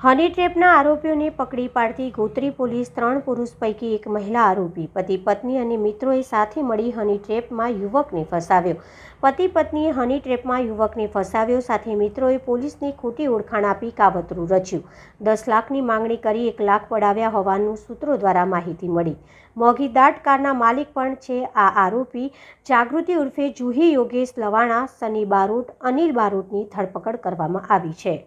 હની ટ્રેપના આરોપીઓને પકડી પાડતી ગોત્રી પોલીસ ત્રણ પુરુષ પૈકી એક મહિલા આરોપી. પતિ, પત્ની અને મિત્રોએ સાથે મળી હની ટ્રેપમાં યુવકને ફસાવ્યો. પતિ, પત્નીએ હની ટ્રેપમાં યુવકને ફસાવ્યો. સાથે મિત્રોએ પોલીસને ખોટી ઓળખાણ આપી કાવતરું રચ્યું. દસ લાખની માંગણી કરી એક લાખ પડાવ્યા હોવાનું સૂત્રો દ્વારા માહિતી મળી. મોઘી દાટ કારના માલિક પણ છે આ આરોપી. જાગૃતિ ઉર્ફે જુહી યોગેશ લવાણા સની બારોટ, અનિલ બારોટની ધરપકડ કરવામાં આવી છે.